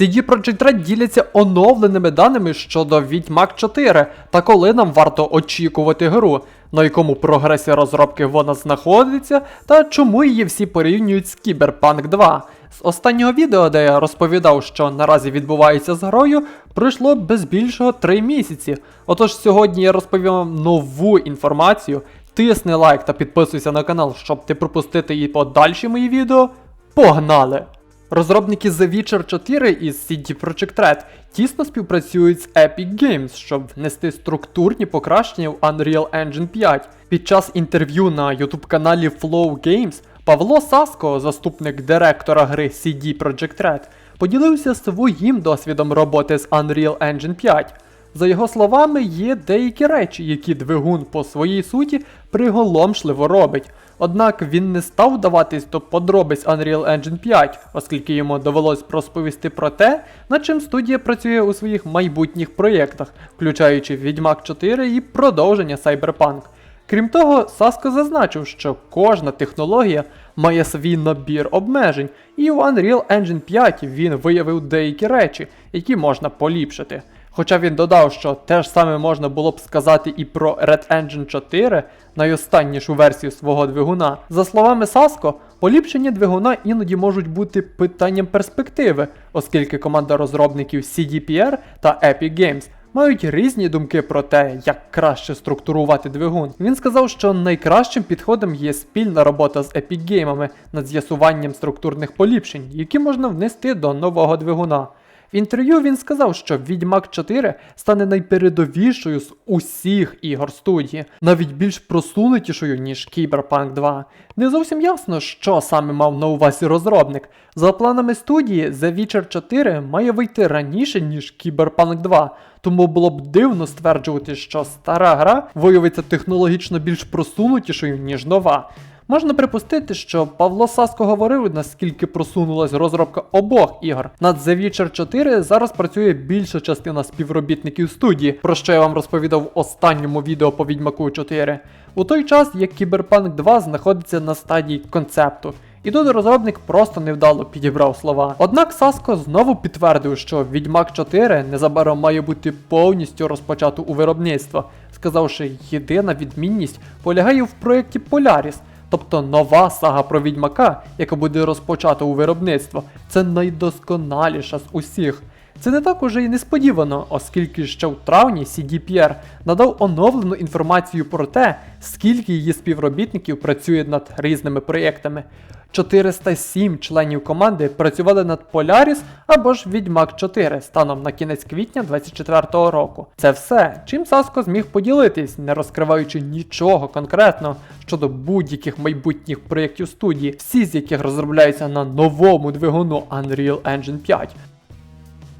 CD Projekt Red діляться оновленими даними щодо Відьмак 4 та коли нам варто очікувати гру, на якому прогресі розробки вона знаходиться та чому її всі порівнюють з Cyberpunk 2. З останнього відео, де я розповідав, що наразі відбувається з грою, пройшло без більшого 3 місяці. Отож сьогодні я розповім вам нову інформацію. Тисни лайк та підписуйся на канал, щоб не пропустити і подальші мої відео. Погнали! Розробники The Witcher 4 із CD Projekt Red тісно співпрацюють з Epic Games, щоб внести структурні покращення в Unreal Engine 5. Під час інтерв'ю на YouTube каналі Flow Games Павло Саско, заступник директора гри CD Projekt Red, поділився своїм досвідом роботи з Unreal Engine 5. За його словами, є деякі речі, які двигун по своїй суті приголомшливо робить. Однак він не став вдаватись до подробиць Unreal Engine 5, оскільки йому довелось розповісти про те, над чим студія працює у своїх майбутніх проєктах, включаючи Відьмак 4 і продовження Cyberpunk. Крім того, Саско зазначив, що кожна технологія має свій набір обмежень, і у Unreal Engine 5 він виявив деякі речі, які можна поліпшити. Хоча він додав, що те ж саме можна було б сказати і про Red Engine 4, найостаннішу версію свого двигуна. За словами Саско, поліпшення двигуна іноді можуть бути питанням перспективи, оскільки команда розробників CDPR та Epic Games мають різні думки про те, як краще структурувати двигун. Він сказав, що найкращим підходом є спільна робота з Epic Games над з'ясуванням структурних поліпшень, які можна внести до нового двигуна. В інтерв'ю він сказав, що Відьмак 4 стане найпередовішою з усіх ігор студії, навіть більш просунутішою, ніж Cyberpunk 2. Не зовсім ясно, що саме мав на увазі розробник. За планами студії, The Witcher 4 має вийти раніше, ніж Cyberpunk 2, тому було б дивно стверджувати, що стара гра виявиться технологічно більш просунутішою, ніж нова. Можна припустити, що Павло Саско говорив, наскільки просунулась розробка обох ігор. Над The Witcher 4 зараз працює більша частина співробітників студії, про що я вам розповідав в останньому відео по Відьмаку 4. У той час, як Cyberpunk 2 знаходиться на стадії концепту. І тут розробник просто невдало підібрав слова. Однак Саско знову підтвердив, що Відьмак 4 незабаром має бути повністю розпочато у виробництво, сказавши, єдина відмінність полягає в проєкті Polaris, Тобто нова сага про відьмака, яка буде розпочата у виробництво, це найдосконаліша з усіх. Це не так уже й несподівано, оскільки ще в травні CDPR надав оновлену інформацію про те, скільки її співробітників працює над різними проєктами. 407 членів команди працювали над Polaris або ж Відьмак 4 станом на кінець квітня 2024 року. Це все, чим Саско зміг поділитись, не розкриваючи нічого конкретного щодо будь-яких майбутніх проєктів студії, всі з яких розробляються на новому двигуну Unreal Engine 5.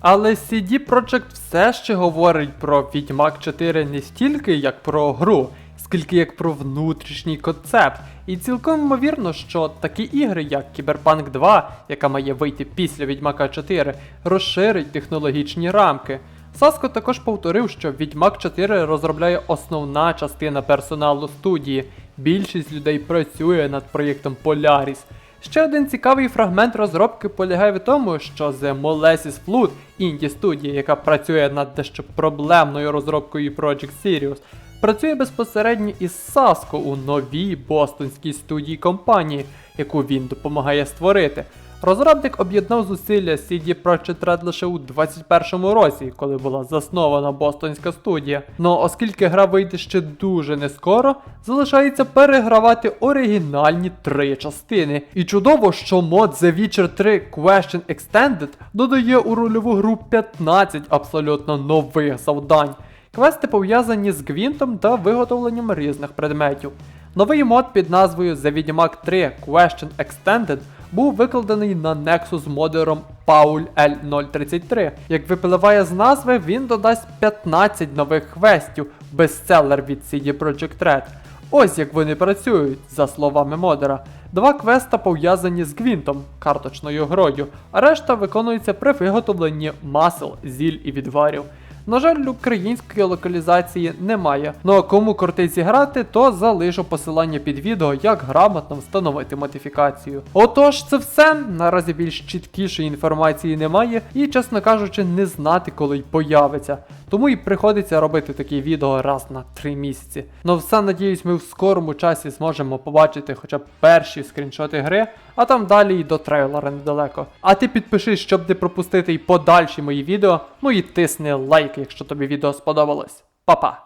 Але CD Projekt все ще говорить про Відьмак 4 не стільки як про гру, скільки як про внутрішній концепт. І цілком ймовірно, що такі ігри, як Cyberpunk 2, яка має вийти після Відьмака 4, розширить технологічні рамки. Саско також повторив, що Відьмак 4 розробляє основна частина персоналу студії. Більшість людей працює над проєктом Polaris. Ще один цікавий фрагмент розробки полягає в тому, що The Molesis Flood, інді студія, яка працює над дещо проблемною розробкою Project Sirius, працює безпосередньо із Саско у новій бостонській студії компанії, яку він допомагає створити. Розробник об'єднав зусилля CD Projekt Red лише у 2021 році, коли була заснована бостонська студія. Но оскільки гра вийде ще дуже не скоро, залишається перегравати оригінальні три частини. І чудово, що мод The Witcher 3 Question Extended додає у рольову гру 15 абсолютно нових завдань. Квести пов'язані з гвінтом та виготовленням різних предметів. Новий мод під назвою The Відьмак 3 Question Extended був викладений на Nexus модером Paul L033. Як випливає з назви, він додасть 15 нових квестів, бестселер від CD Projekt Red. Ось як вони працюють, за словами модера. Два квеста пов'язані з гвінтом, карточною грою, а решта виконується при виготовленні масел, зіль і відварів. На жаль, української локалізації немає. Ну а кому кортить зіграти, то залишу посилання під відео, як грамотно встановити модифікацію. Отож, це все. Наразі більш чіткішої інформації немає, і, чесно кажучи, не знати, коли й появиться. Тому і приходиться робити такі відео раз на 3 місяці. Ну все, надіюсь, ми в скорому часі зможемо побачити хоча б перші скріншоти гри, а там далі і до трейлера недалеко. А ти підпишись, щоб не пропустити й подальші мої відео. Ну і тисни лайк, якщо тобі відео сподобалось. Па-па!